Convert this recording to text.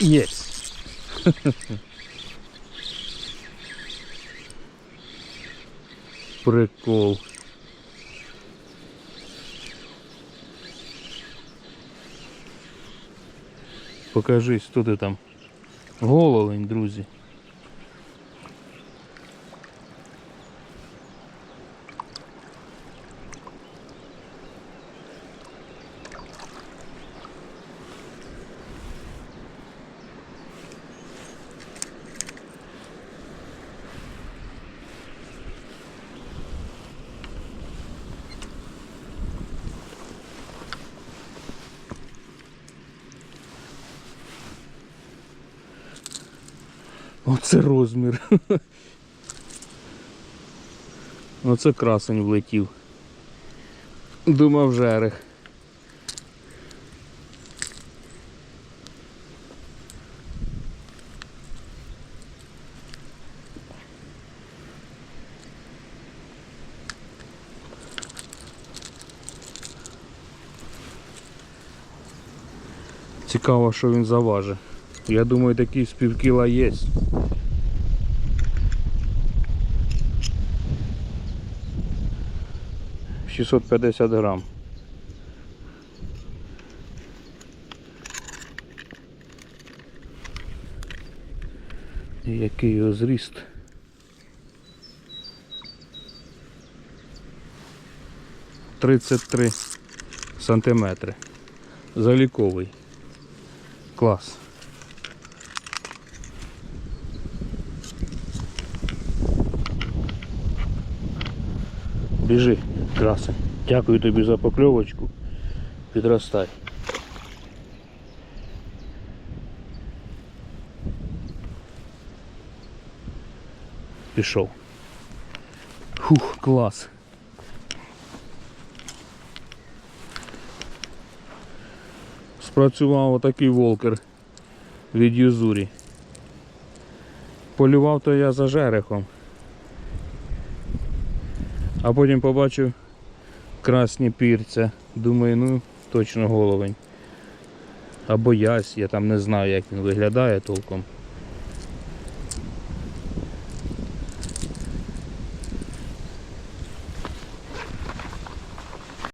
Єсть. Прикол. Покажись, хто ти там. Головень, друзі. Оце розмір. Оце красень влетів. Думав жерех. Цікаво, що він заважить. Я думаю, такий з півкіла є. Шістсот п'ятдесят грам. Який його зріст. Тридцять три сантиметри. Заліковий. Клас. Біжи, красень. Дякую тобі за покльовочку. Підростай. Пішов. Фух, клас. Спрацював отакий волкер від Юзурі. Полював то я за жерехом. А потім побачив красні пірця. Думаю, ну точно головень. Або ясь, я там не знаю, як він виглядає толком.